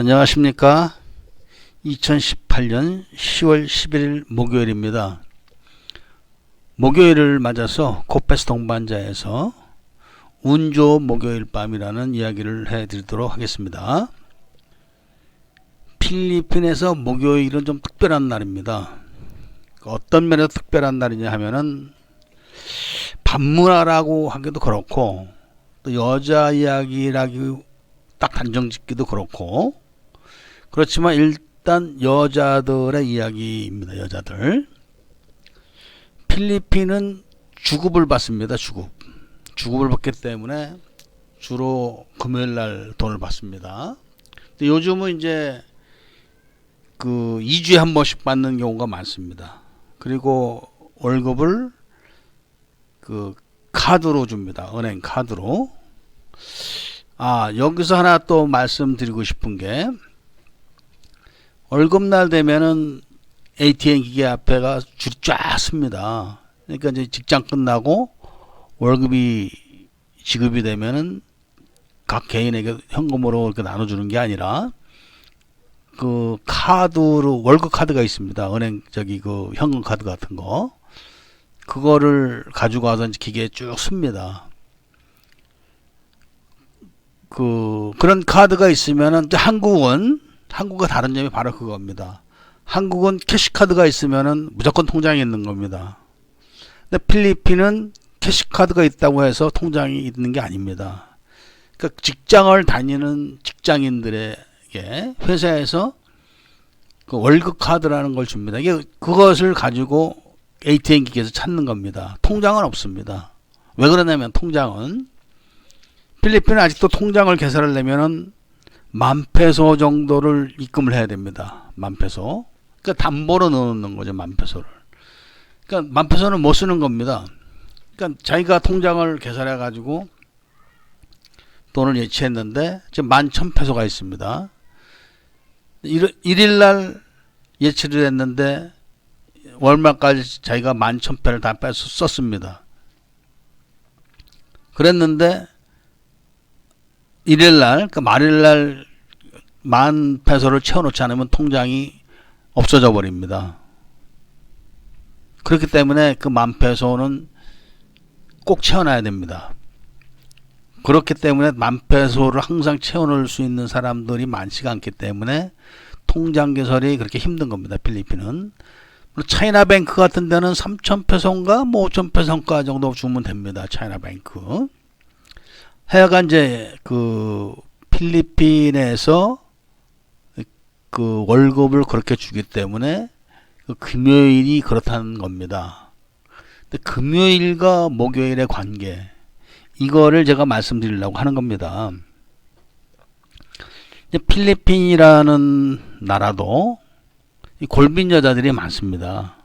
안녕하십니까. 2018년 10월 11일 목요일입니다. 목요일을 맞아서 코페스 동반자에서 운 좋은 목요일 밤이라는 이야기를 해드리도록 하겠습니다. 필리핀에서 목요일은 좀 특별한 날입니다. 어떤 면에서 특별한 날이냐 하면은 반문화라고 하기도 그렇고 또 여자 이야기라기 딱 단정 짓기도 그렇고 그렇지만 일단 여자들의 이야기입니다. 여자들. 필리핀은 주급을 받습니다. 주급. 주급을 받기 때문에 주로 금요일 날 돈을 받습니다. 근데 요즘은 이제 그 2주에 한 번씩 받는 경우가 많습니다. 그리고 월급을 그 카드로 줍니다. 은행 카드로. 아, 여기서 하나 또 말씀드리고 싶은 게 월급날 되면은 ATM 기계 앞에가 줄이 쫙 습니다. 그러니까 이제 직장 끝나고 월급이 지급이 되면은 각 개인에게 현금으로 이렇게 나눠주는 게 아니라 그 카드로 월급 카드가 있습니다. 은행 저기 그 현금 카드 같은 거 그거를 가지고 와서 이제 기계에 쭉 씁니다. 그 그런 카드가 있으면은 한국은 한국과 다른 점이 바로 그겁니다. 한국은 캐시카드가 있으면은 무조건 통장에 있는 겁니다. 근데 필리핀은 캐시카드가 있다고 해서 통장이 있는 게 아닙니다. 그러니까 직장을 다니는 직장인들에게 회사에서 그 월급 카드라는 걸 줍니다. 이게 그것을 가지고 ATM 기계에서 찾는 겁니다. 통장은 없습니다. 왜 그러냐면 통장은 필리핀은 아직도 통장을 개설하려면은 만 페소 정도를 입금을 해야 됩니다. 만 페소. 그러니까 담보로 넣는 거죠, 만 페소를. 그러니까 만 페소는 못 쓰는 겁니다. 그러니까 자기가 통장을 개설해 가지고 돈을 예치했는데 지금 만천 페소가 있습니다. 일, 일일 날 예치를 했는데 월말까지 자기가 만천 페를 다 빼서 썼습니다. 그랬는데 일일날, 그 말일날 만 페소를 채워놓지 않으면 통장이 없어져 버립니다. 그렇기 때문에 그 만 페소는 꼭 채워놔야 됩니다. 그렇기 때문에 만 페소를 항상 채워놓을 수 있는 사람들이 많지가 않기 때문에 통장 개설이 그렇게 힘든 겁니다. 필리핀은. 차이나뱅크 같은 데는 3천 페소인가 뭐 5천 페소인가 정도 주면 됩니다. 차이나뱅크. 하여간 이제 그 필리핀에서 그 월급을 그렇게 주기 때문에 그 금요일이 그렇다는 겁니다. 근데 금요일과 목요일의 관계 이거를 제가 말씀드리려고 하는 겁니다. 필리핀이라는 나라도 이 골빈 여자들이 많습니다.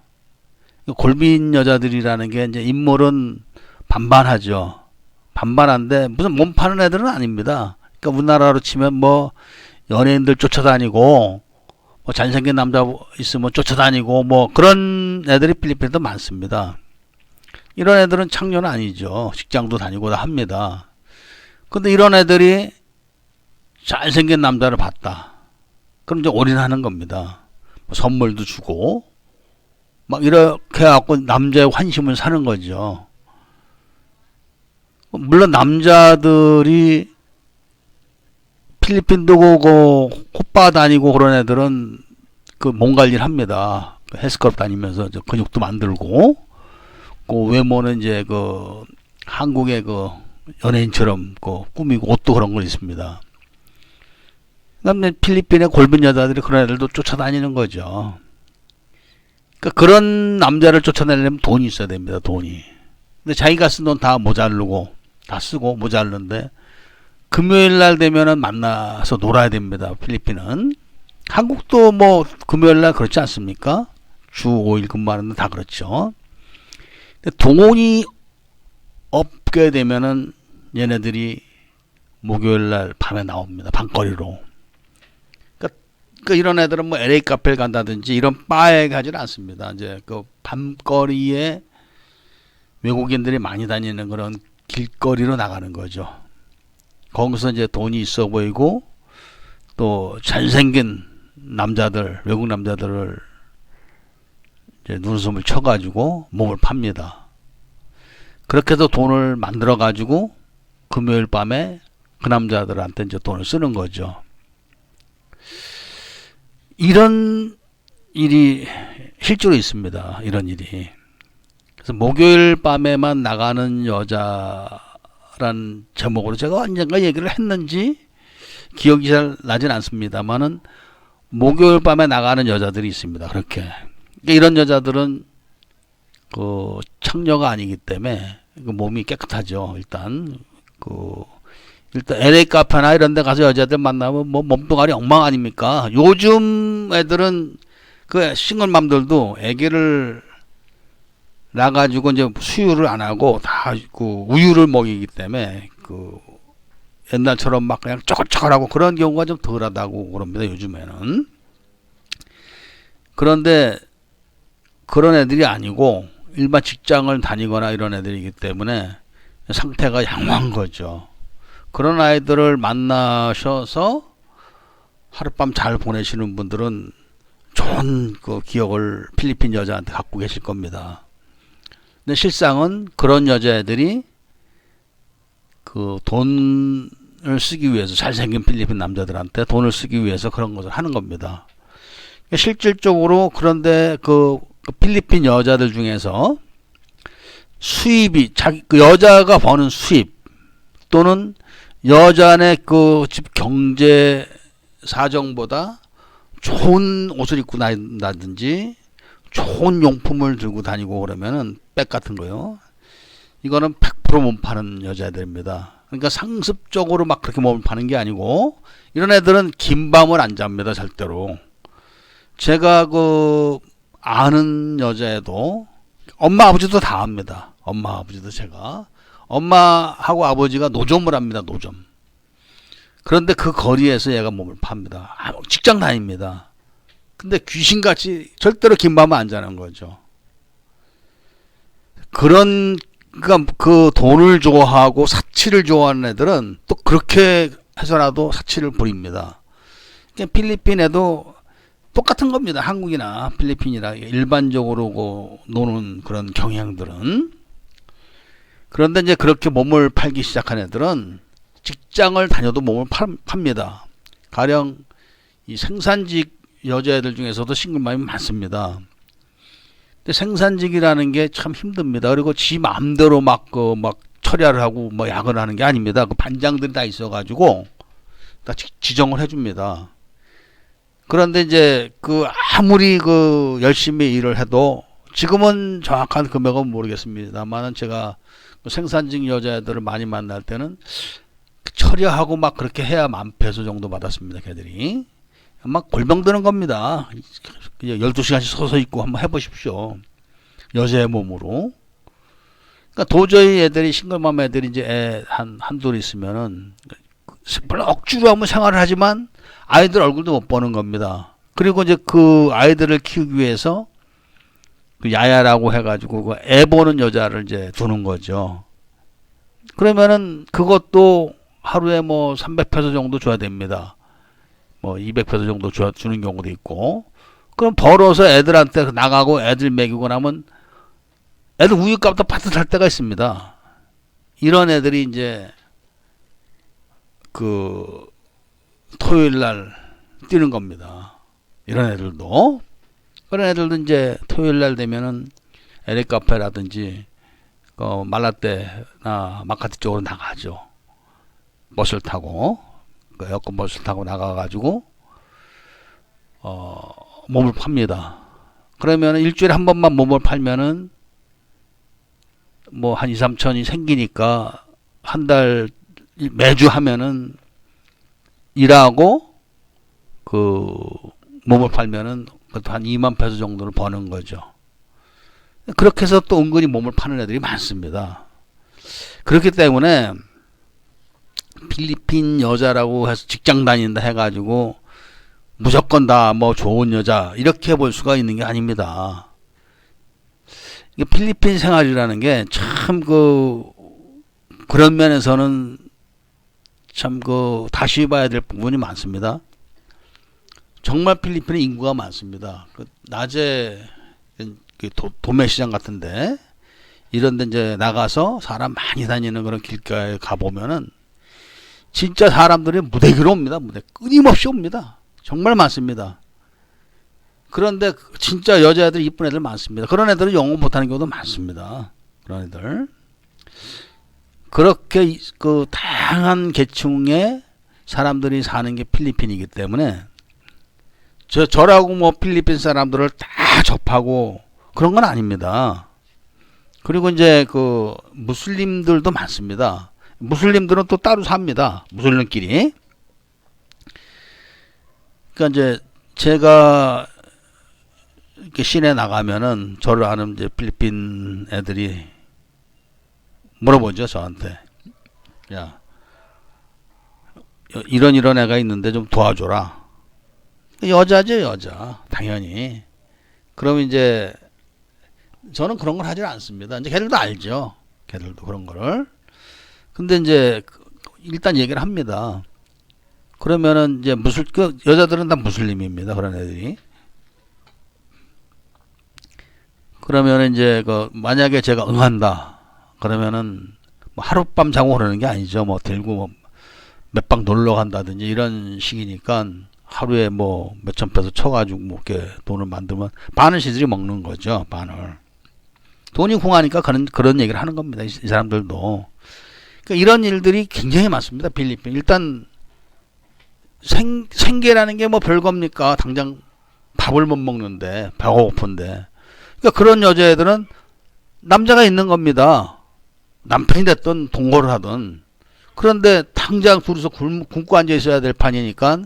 이 골빈 여자들이라는 게 이제 인물은 반반하죠. 반반한데 무슨 몸 파는 애들은 아닙니다. 그러니까 우리나라로 치면 뭐 연예인들 쫓아다니고 뭐 잘생긴 남자 있으면 쫓아다니고 뭐 그런 애들이 필리핀에도 많습니다. 이런 애들은 창녀는 아니죠. 직장도 다니고 다 합니다. 근데 이런 애들이 잘생긴 남자를 봤다. 그럼 이제 올인하는 겁니다. 뭐 선물도 주고 막 이렇게 해갖고 남자의 환심을 사는 거죠. 물론 남자들이 필리핀도 고 호빠 다니고 그런 애들은 그 몸 관리를 합니다. 그 헬스클럽 다니면서 저 근육도 만들고 그 외모는 이제 그 한국의 그 연예인처럼 그 꾸미고 옷도 그런 거 있습니다. 그다음에 필리핀의 골빈 여자들이 그런 애들도 쫓아다니는 거죠. 그러니까 그런 남자를 쫓아내려면 돈이 있어야 됩니다. 돈이. 근데 자기가 쓴 돈 다 모자르고 다 쓰고 모자르는데 금요일 날 되면은 만나서 놀아야 됩니다. 필리핀은. 한국도 뭐 금요일 날 그렇지 않습니까? 주 5일 근무하는데 다 그렇죠. 근데 돈이 없게 되면은 얘네들이 목요일 날 밤에 나옵니다. 밤거리로. 그러니까, 그러니까 이런 애들은 뭐 LA 카페를 간다든지 이런 바에 가지는 않습니다. 이제 그 밤거리에 외국인들이 많이 다니는 그런 길거리로 나가는 거죠. 거기서 이제 돈이 있어 보이고 또 잘생긴 남자들 외국 남자들을 이제 눈웃음을 쳐가지고 몸을 팝니다. 그렇게 해서 돈을 만들어 가지고 금요일 밤에 그 남자들한테 이제 돈을 쓰는 거죠. 이런 일이 실제로 있습니다. 이런 일이. 그래서 목요일 밤에만 나가는 여자란 제목으로 제가 언젠가 얘기를 했는지 기억이 잘 나진 않습니다만은 목요일 밤에 나가는 여자들이 있습니다. 그렇게. 그러니까 이런 여자들은 그 창녀가 아니기 때문에 그 몸이 깨끗하죠. 일단 그 일단 LA 카페나 이런 데 가서 여자들 만나면 뭐 몸뚱아리 엉망 아닙니까? 요즘 애들은 그 싱글맘들도 애기를 낳아가지고 이제 수유를 안 하고 다 그 우유를 먹이기 때문에 그 옛날처럼 막 그냥 쪼글쪼글하고 그런 경우가 좀 덜하다고 그럽니다. 요즘에는. 그런데 그런 애들이 아니고 일반 직장을 다니거나 이런 애들이기 때문에 상태가 양호한 거죠. 그런 아이들을 만나셔서 하룻밤 잘 보내시는 분들은 좋은 그 기억을 필리핀 여자한테 갖고 계실 겁니다. 근데 실상은 그런 여자애들이 그 돈을 쓰기 위해서 잘생긴 필리핀 남자들한테 돈을 쓰기 위해서 그런 것을 하는 겁니다. 실질적으로 그런데 그, 그 필리핀 여자들 중에서 수입이 자기 그 여자가 버는 수입 또는 여자의 그집 경제 사정보다 좋은 옷을 입고 다닌다든지 좋은 용품을 들고 다니고 그러면은 백 같은 거요. 이거는 100%못 파는 여자애들입니다. 그러니까 상습적으로 막 그렇게 몸을 파는 게 아니고 이런 애들은 긴 밤을 안 잡니다 절대로. 제가 그 아는 여자애도 엄마 아버지도 다 압니다. 엄마 아버지도 제가 엄마하고 아버지가 노점을 합니다. 노점. 그런데 그 거리에서 얘가 몸을 팝니다. 아, 직장 다닙니다. 근데 귀신같이 절대로 긴 밤을 안 자는 거죠. 그런 그러니까 그 돈을 좋아하고 사치를 좋아하는 애들은 또 그렇게 해서라도 사치를 부립니다. 그러니까 필리핀에도 똑같은 겁니다. 한국이나 필리핀이나 일반적으로 그 노는 그런 경향들은 그런데 이제 그렇게 몸을 팔기 시작한 애들은 직장을 다녀도 몸을 팝니다. 가령 이 생산직 여자애들 중에서도 싱글맘이 많습니다. 근데 생산직이라는 게 참 힘듭니다. 그리고 지 마음대로 막 그막 처리를 하고 뭐 약을 하는 게 아닙니다. 그 반장들이 다 있어가지고 다 지정을 해줍니다. 그런데 이제 그 아무리 그 열심히 일을 해도 지금은 정확한 금액은 모르겠습니다만은 제가 그 생산직 여자애들을 많이 만날 때는 처리하고 막 그렇게 해야 만 페소 정도 받았습니다. 걔들이. 막 골병 드는 겁니다. 그냥 12시간씩 서서 있고 한번 해보십시오. 여자의 몸으로. 그러니까 도저히 애들이 싱글맘 애들이 이제 애 한, 한둘 있으면은 물론 억지로 한번 생활을 하지만 아이들 얼굴도 못 보는 겁니다. 그리고 이제 그 아이들을 키우기 위해서 그 야야라고 해가지고 그 애 보는 여자를 이제 두는 거죠. 그러면은 그것도 하루에 뭐 300페소 정도 줘야 됩니다. 뭐 200페소 정도 줘, 주는 경우도 있고. 그럼 벌어서 애들한테 나가고 애들 먹이고 나면 애들 우유값도 빠듯할 때가 있습니다. 이런 애들이 이제 그 토요일 날 뛰는 겁니다. 이런 애들도 그런 애들도 이제 토요일 날 되면은 LA 카페라든지 그 말라떼나 마카티 쪽으로 나가죠. 버스를 타고 그 여권 버스를 타고 나가가지고 어 몸을 팝니다. 그러면 일주일에 한 번만 몸을 팔면은 뭐 한 2, 3천이 생기니까 한 달 매주 하면은 일하고 그 몸을 팔면은 그것도 한 2만 페소 정도를 버는 거죠. 그렇게 해서 또 은근히 몸을 파는 애들이 많습니다. 그렇기 때문에 필리핀 여자라고 해서 직장 다닌다 해가지고 무조건 다 뭐 좋은 여자 이렇게 볼 수가 있는 게 아닙니다. 이게 필리핀 생활이라는 게 참 그 그런 면에서는 참 그 다시 봐야 될 부분이 많습니다. 정말 필리핀에 인구가 많습니다. 그 낮에 그 도, 도매 시장 같은데 이런 데 이제 나가서 사람 많이 다니는 그런 길가에 가 보면은 진짜 사람들이 무대기로 옵니다. 무대 끊임없이 옵니다. 정말 많습니다. 그런데 그 진짜 여자애들 이쁜 애들 많습니다. 그런 애들은 영어 못하는 경우도 많습니다. 그런 애들 그렇게 이- 그 다양한 계층의 사람들이 사는 게 필리핀이기 때문에 저 저라고 뭐 필리핀 사람들을 다 접하고 그런 건 아닙니다. 그리고 이제 그 무슬림들도 많습니다. 무슬림들은 또 따로 삽니다. 무슬림끼리. 그러니까 이제 제가 이렇게 시내 나가면은 저를 아는 이제 필리핀 애들이 물어보죠 저한테. 야 여- 이런 이런 애가 있는데 좀 도와줘라. 여자죠 여자 당연히. 그럼 이제 저는 그런 걸 하질 않습니다. 이제 걔들도 알죠. 걔들도 그런 거를. 근데 이제 그- 일단 얘기를 합니다. 그러면은 이제 무슬 그 여자들은 다 무슬림입니다. 그런 애들이. 그러면 이제 그 만약에 제가 응한다. 그러면은 뭐 하룻밤 자고 그러는 게 아니죠. 뭐 들고 뭐 몇방 놀러 간다든지 이런 식이니까 하루에 뭐 몇천 페소 쳐가지고 뭐 이렇게 돈을 만들면 반은 시들이 먹는 거죠. 반을. 돈이 궁하니까 그런 그런 얘기를 하는 겁니다. 이, 이 사람들도. 그러니까 이런 일들이 굉장히 많습니다. 필리핀. 일단 생 생계라는 게 뭐 별겁니까? 당장 밥을 못 먹는데 배가 고픈데. 그러니까 그런 여자애들은 남자가 있는 겁니다. 남편이 됐든 동거를 하든. 그런데 당장 둘이서 굶, 굶고 앉아 있어야 될 판이니까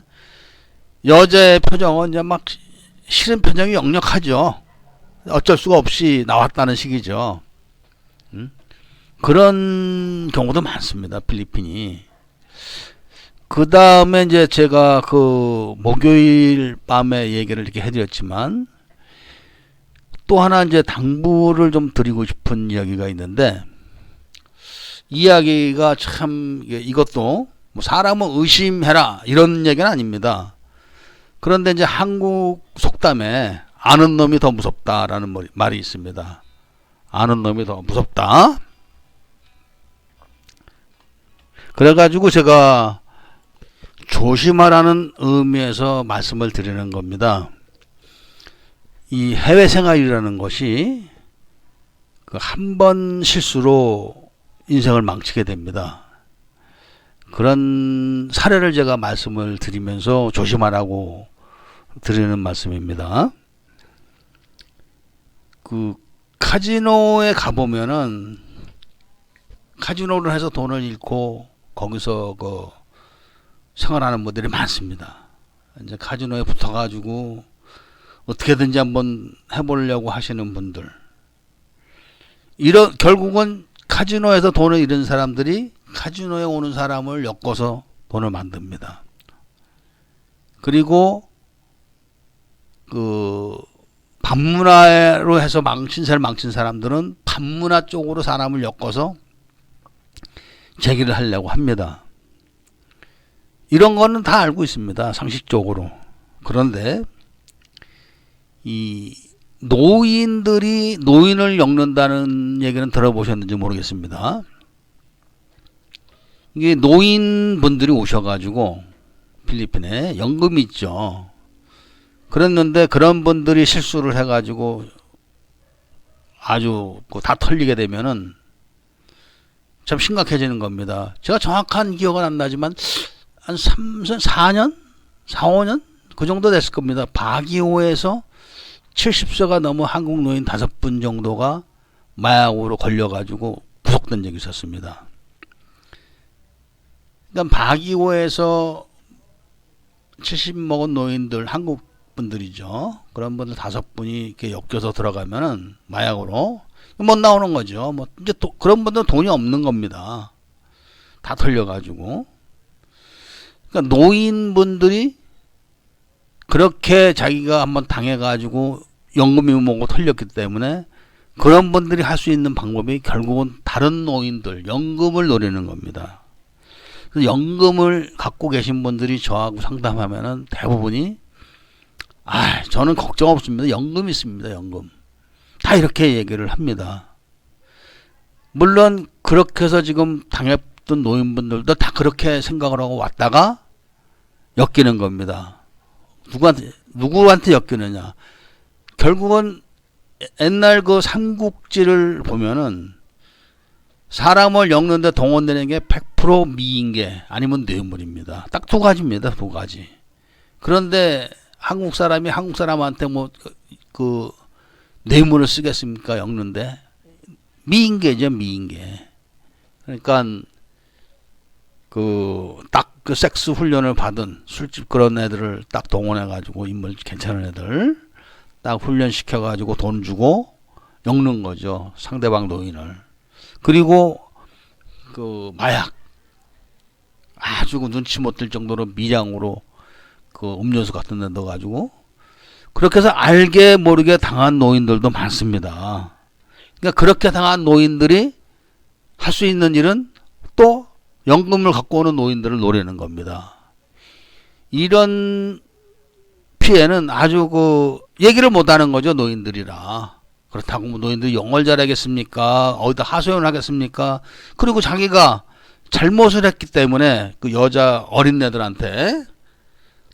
여자의 표정은 이제 막 싫은 표정이 역력하죠. 어쩔 수가 없이 나왔다는 식이죠. 음? 그런 경우도 많습니다. 필리핀이. 그 다음에 이제 제가 그 목요일 밤에 얘기를 이렇게 해드렸지만 또 하나 이제 당부를 좀 드리고 싶은 이야기가 있는데 이야기가 참 이것도 뭐 사람은 의심해라 이런 얘기는 아닙니다. 그런데 이제 한국 속담에 아는 놈이 더 무섭다라는 말이 있습니다. 아는 놈이 더 무섭다. 그래가지고 제가 조심하라는 의미에서 말씀을 드리는 겁니다. 이 해외 생활이라는 것이 그 한 번 실수로 인생을 망치게 됩니다. 그런 사례를 제가 말씀을 드리면서 조심하라고 드리는 말씀입니다. 그 카지노에 가보면은 카지노를 해서 돈을 잃고 거기서 그 생활하는 분들이 많습니다. 이제 카지노에 붙어가지고 어떻게든지 한번 해보려고 하시는 분들. 이런 결국은 카지노에서 돈을 잃은 사람들이 카지노에 오는 사람을 엮어서 돈을 만듭니다. 그리고 그 반문화로 해서 망친 세를 망친 사람들은 반문화 쪽으로 사람을 엮어서 제기를 하려고 합니다. 이런 거는 다 알고 있습니다. 상식적으로. 그런데 이 노인들이 노인을 엮는다는 얘기는 들어보셨는지 모르겠습니다. 이게 노인분들이 오셔가지고 필리핀에 연금이 있죠. 그랬는데 그런 분들이 실수를 해가지고 아주 그다 털리게 되면은 참 심각해지는 겁니다. 제가 정확한 기억은 안 나지만 한 3, 4년? 4, 5년? 그 정도 됐을 겁니다. 바기오에서 70세가 넘은 한국 노인 다섯 분 정도가 마약으로 걸려가지고 구속된 적이 있었습니다. 그러니까 바기오에서 70 먹은 노인들 한국 분들이죠. 그런 분들 다섯 분이 이렇게 엮여서 들어가면은 마약으로 못 나오는 거죠. 뭐 이제 도, 그런 분들은 돈이 없는 겁니다. 다 털려가지고. 그러니까 노인분들이 그렇게 자기가 한번 당해가지고 연금이 뭐고 털렸기 때문에 그런 분들이 할 수 있는 방법이 결국은 다른 노인들 연금을 노리는 겁니다. 그래서 연금을 갖고 계신 분들이 저하고 상담하면은 대부분이 아, 저는 걱정 없습니다. 연금 있습니다. 연금. 다 이렇게 얘기를 합니다. 물론 그렇게 해서 지금 당했던 노인분들도 다 그렇게 생각을 하고 왔다가 엮이는 겁니다. 누구한테 누구한테 엮이느냐? 결국은 옛날 그 삼국지를 보면은 사람을 엮는데 동원되는 게 100% 미인계 아니면 뇌물입니다. 딱 두 가지입니다. 두 가지. 그런데 한국 사람이 한국 사람한테 뭐그 뇌물을 쓰겠습니까? 엮는데 미인계죠, 미인계. 그러니까 그딱그 섹스 훈련을 받은 술집 그런 애들을 딱 동원해 가지고 인물 괜찮은 애들 딱 훈련 시켜 가지고 돈 주고 엮는 거죠. 상대방 노인을. 그리고 그 마약 아주 그 눈치 못 들 정도로 미량으로 그 음료수 같은 데 넣어 가지고 그렇게 해서 알게 모르게 당한 노인들도 많습니다. 그러니까 그렇게 당한 노인들이 할 수 있는 일은 또 연금을 갖고 오는 노인들을 노리는 겁니다. 이런 피해는 아주 그 얘기를 못 하는 거죠, 노인들이라. 그렇다고 뭐 노인들이 영어를 잘하겠습니까? 어디다 하소연을 하겠습니까? 그리고 자기가 잘못을 했기 때문에 그 여자 어린애들한테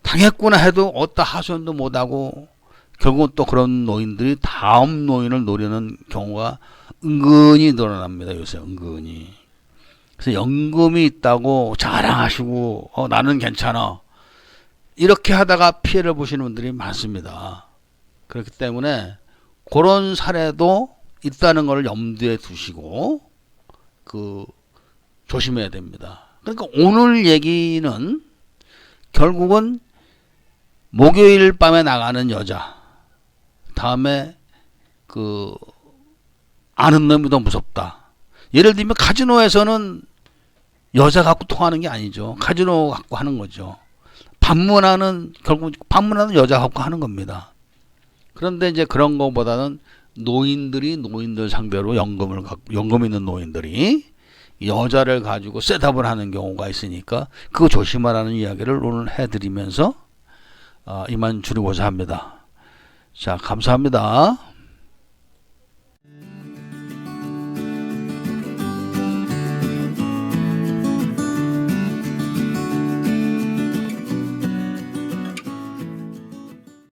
당했구나 해도 어디다 하소연도 못하고 결국은 또 그런 노인들이 다음 노인을 노리는 경우가 은근히 늘어납니다. 요새 은근히. 그래서 연금이 있다고 자랑하시고 어, 나는 괜찮아. 이렇게 하다가 피해를 보시는 분들이 많습니다. 그렇기 때문에 그런 사례도 있다는 걸 염두에 두시고 그 조심해야 됩니다. 그러니까 오늘 얘기는 결국은 목요일 밤에 나가는 여자 다음에 그 아는 놈이 더 무섭다. 예를 들면 카지노에서는 여자 갖고 통하는 게 아니죠. 카지노 갖고 하는 거죠. 반문하는 결국 반문하는 여자 갖고 하는 겁니다. 그런데 이제 그런 거보다는 노인들이 노인들 상대로 연금을 갖고 연금 있는 노인들이 여자를 가지고 셋업을 하는 경우가 있으니까 그거 조심하라는 이야기를 오늘 해드리면서 어, 이만 줄이고자 합니다. 자, 감사합니다.